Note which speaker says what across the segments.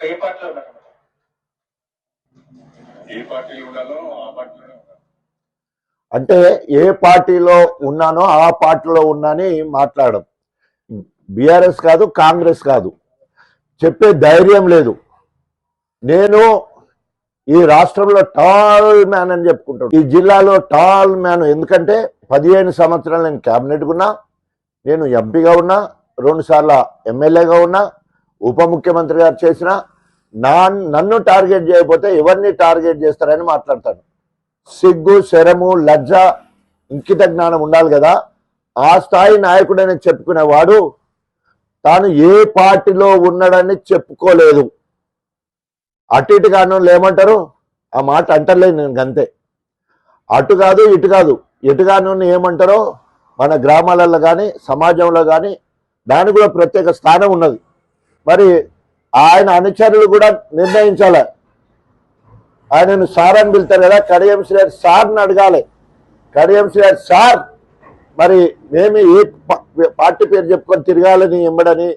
Speaker 1: ఏ పార్టీలో ఉన్నారు ఏ పార్టీలో ఉండాలో ఆ పార్టీలోనే ఉన్నారు.
Speaker 2: అంటే ఏ పార్టీలో ఉన్నానో ఆ పార్టీలో ఉన్నాని మాట్లాడడం. బీఆర్ఎస్ కాదు కాంగ్రెస్ కాదు. చెప్పే ధైర్యం లేదు. నేను ఈ రాష్ట్రంలో టాల్ మ్యాన్ అని చెప్పుకుంటాను. ఈ జిల్లాలో టాల్ మ్యాన్ ఎందుకంటే పదిహేను సంవత్సరాలు నేను క్యాబినెట్ ఉన్నా నేను ఎంపీగా ఉన్నా రెండు సార్లు ఎమ్మెల్యేగా ఉన్నా ఉప ముఖ్యమంత్రి గారు చేసిన నా నన్ను టార్గెట్ చేయకపోతే ఎవరిని టార్గెట్ చేస్తారని మాట్లాడతాను సిగ్గు శరము లజ్జ ఇంకిత జ్ఞానం ఉండాలి కదా. ఆ స్థాయి నాయకుడని చెప్పుకునేవాడు తాను ఏ పార్టీలో ఉన్నాడని చెప్పుకోలేదు. అటు ఇటు కాను ఏమంటారు? ఆ మాట అంటలేదు నేను అంతే అటు కాదు ఇటు కాదు. ఎటు కాను ఏమంటారో మన గ్రామాలలో కానీ సమాజంలో కానీ దానికి కూడా ప్రత్యేక స్థానం ఉన్నది. మరి ఆయన అనుచరులు కూడా నిర్ణయించాలి. ఆయనను సార్ అని పిలుతారు కదా కడియం శ్రీహర్ సార్ని అడగాలి. కడియం శ్రీహర్ సార్ మరి మేము ఏ పార్టీ పేరు చెప్పుకొని తిరగాలని ఇమ్మడని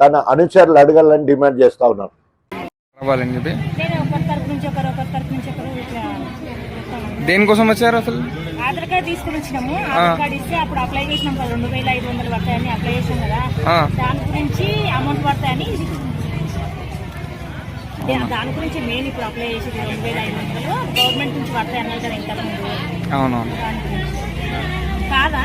Speaker 2: తన అనుచరులు అడగాలని డిమాండ్ చేస్తా ఉన్నారు.
Speaker 3: అవ్వాలని చెప్పి
Speaker 4: నేను ఒకరి తరపు నుంచి ఒకరు ఒకరి తరపు నుంచి ఒకరు ఇట్లా చెప్తామండి.
Speaker 3: దేనికోసం వచ్చారు అసలు?
Speaker 4: ఆధార్ కార్డ్ తీసుకుని వచ్చినాము. ఆధార్ కార్డ్ ఇస్తే అప్పుడు అప్లై చేసినాం కదా రెండు వేల ఐదు వందలు పడతాయని అప్లై చేసాం కదా.
Speaker 3: ఆ,
Speaker 4: దాని గురించి పడతాయని దాని గురించి మెయిన్ ఇప్పుడు అప్లై చేసేది రెండు వేల ఐదు వందలు. గవర్నమెంట్ నుంచి పడతాయి అన్నారు కదా ఇంతకు ముందు
Speaker 3: అవునవును
Speaker 4: కాదా?